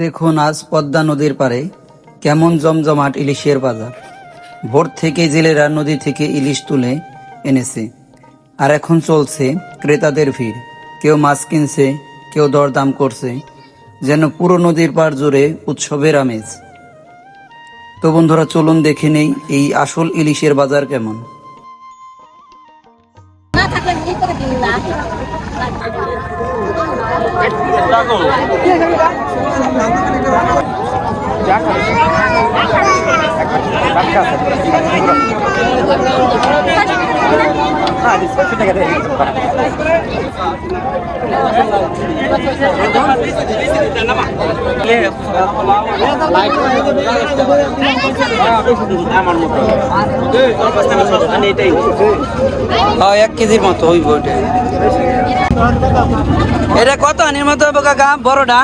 দেখুন আজ পদ্মা নদীর পারে কেমন জমজমাট ইলিশের বাজার। ভোর থেকে জেলেরা নদী থেকে ইলিশ তুলে এনেছে। আর এখন চলছে ক্রেতাদের ভিড়। কেউ মাছ কিনছে, কেউ দরদাম করছে, যেন পুরো নদীর পার জুড়ে উৎসবের আমেজ। তো বন্ধুরা, চলুন দেখে নেই এই আসল ইলিশের বাজার কেমন। না থাকলে কি করে দিন না হ্যাঁ এক কেজির মতো বইটা এটা কত আনির মতো কাকা? বড়টা?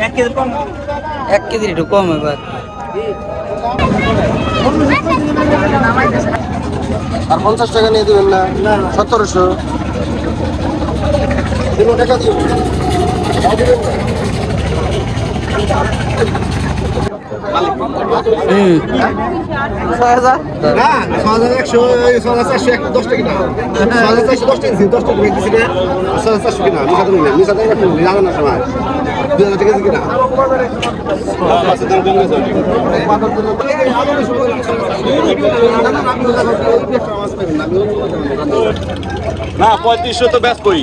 এক কেজি কম এক একটু কম এবার আর পঞ্চাশ টাকা নিয়ে দেবেন না? সতেরোশো। টাকা ছয় হাজার? না ছ হাজার একশো হাজার চারশো এক দশ টাকা ছ হাজার চারশো দশ টাকা দশ টাকা দেখতেছি রে। ছ হাজার চারশো কিনা? মিশা তুমি না জানো সময়। দুই হাজার টাকা কিনা? না পঁয়ত্রিশশো তো ব্যাস করি।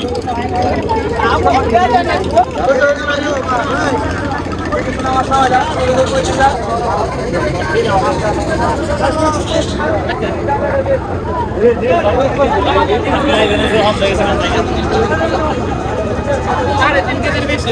সাড়ে তিন কেজির বেশি।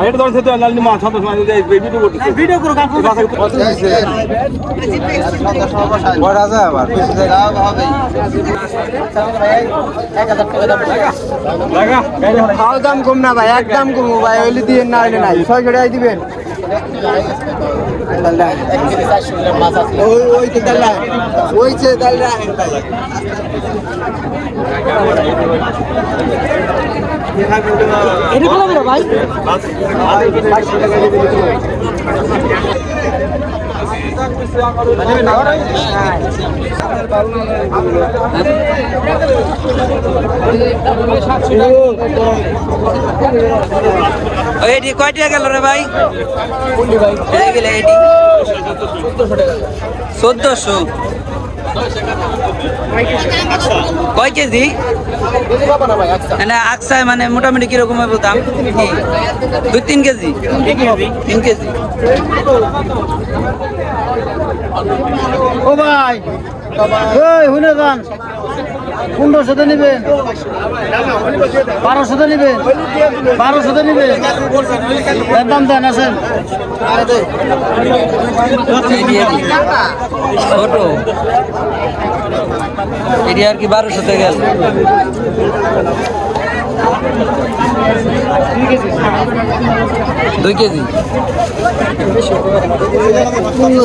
এটা ধরছে তো লাল মা সব সময় ভিডিও করতেছে ভিডিও করো খাওয়া দাম কম না ভাই একদম কম ভাই ওইলি দিয়ে না হইলে নাই। ছয় কেটে দিবেন। ওই ওই তো তাল্লা ওই যে তাল্লা এটা কত দিলো ভাই? এটি কয় টাকা গেল রে ভাই? চোদ্দশো। কয় কেজি? মানে আকসায় মানে মোটামুটি কীরকম হবে দাম? দুই, তিন কেজি? তিন কেজি। ও ভাই শুনে যান। পনেরোশোতে নেবেন। বারোশোতে নেবেন। বারোশোতে নেবেন। এর দাম দেন দিই। ছোট। এটি আর কি বারোশোতে গেল। দুই কেজি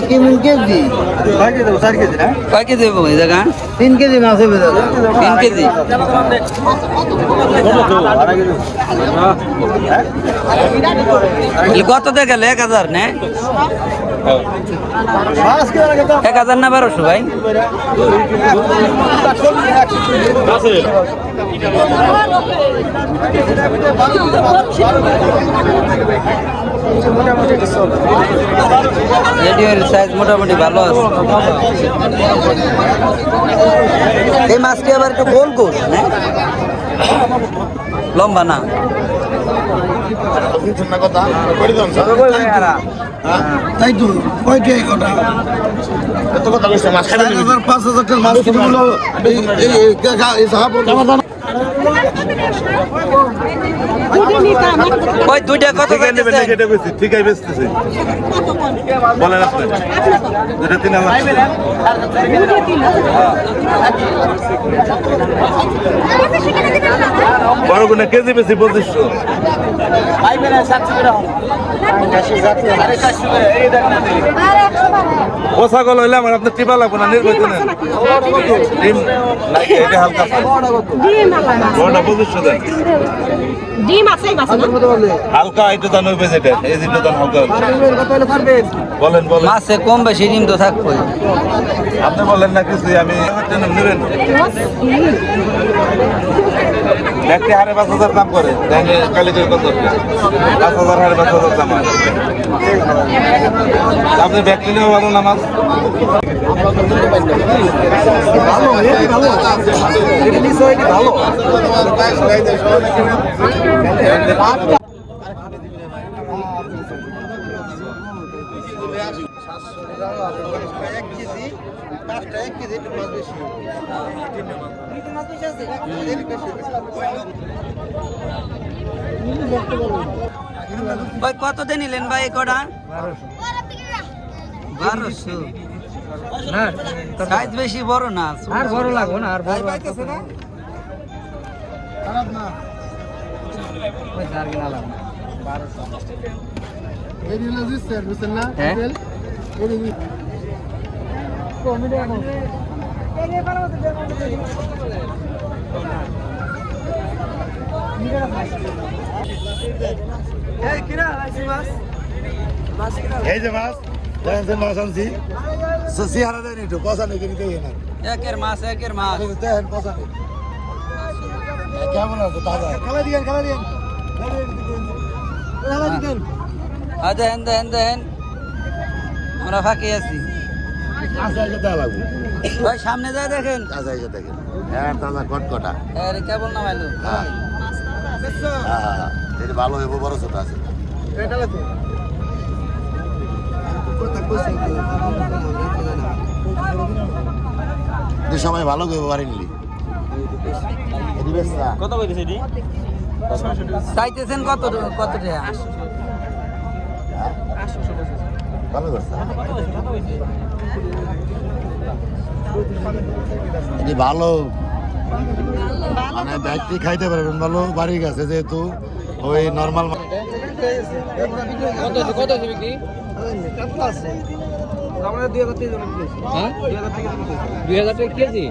তিন কেজি কয় কেজি দেবো এই জায়গা তিন কেজি মাছ হবে তিন কেজি এগুলো কততে গেল এক হাজার নে এক হাজার না বারোশো ভাই রেডিওর সাইজ মোটামুটি ভালো আছে এই মাছটি আবার একটু গোল গোল লম্বা না তাই তো কয়টি কটা এত কথা পাঁচ হাজার টাকা মাছ ওই দুইটা কত ঠিক আছে বেচতেছি। বলেন আপনি। দুটো তিন হাজার বড় কেজি বেশি পঁচিশশো। ও ছাগল হইলে আমার আপনার টিপা লাগবো না নির্বাচন ডিম। নাকি এটা হালকা। হালকা এটা দান হালকা বলেন মাছে কম বেশি ডিম তো আপনি বলেন না কিছু আমি নেবেন ব্যক্তি পাঁচ হাজার দাম করে। কালি করে কত পাঁচ হাজার হারে পাঁচ হাজার দাম আপনি ব্যক্তি নেওয়া ভালো না মাছ ভাই কত দিয়ে নিলেন ভাই কটা বারোশো। সাইজ বেশি বড় না আর বড় লাগবো না আর বড় হ্যাঁ? এই যে মাছ দেখেন যে মাছ আনছি সিহারা দেন একটু পয়সা নেই কিনে দেই না একের মাছ একের মাছ দেখেন পয়সা নেই কেমন আছে তাজা খেলা দিয়েন খেলা দিয়েন খেলা দিয়েন দেন দেন আমরা ফাঁকি আছি ভাই সামনে যায় দেখেন তাজা দেখেন হ্যাঁ তাজা কটকটা আরে কেবল নামাইলো হ্যাঁ এটা ভালো হইব বড় ছোট আছে। সময় ভালো করব কত কইতেছে এটি চাইতেছেন কত কত টাকা ভালো করছে। এটি ভালো। মানে ব্যক্তি খাইতে পারবেন ভালো বাড়ি গেছে যেহেতু। ওই নর্মাল কত কত আছে বিক্রি? হ্যাঁ? দুই হাজার টাকা কেজি?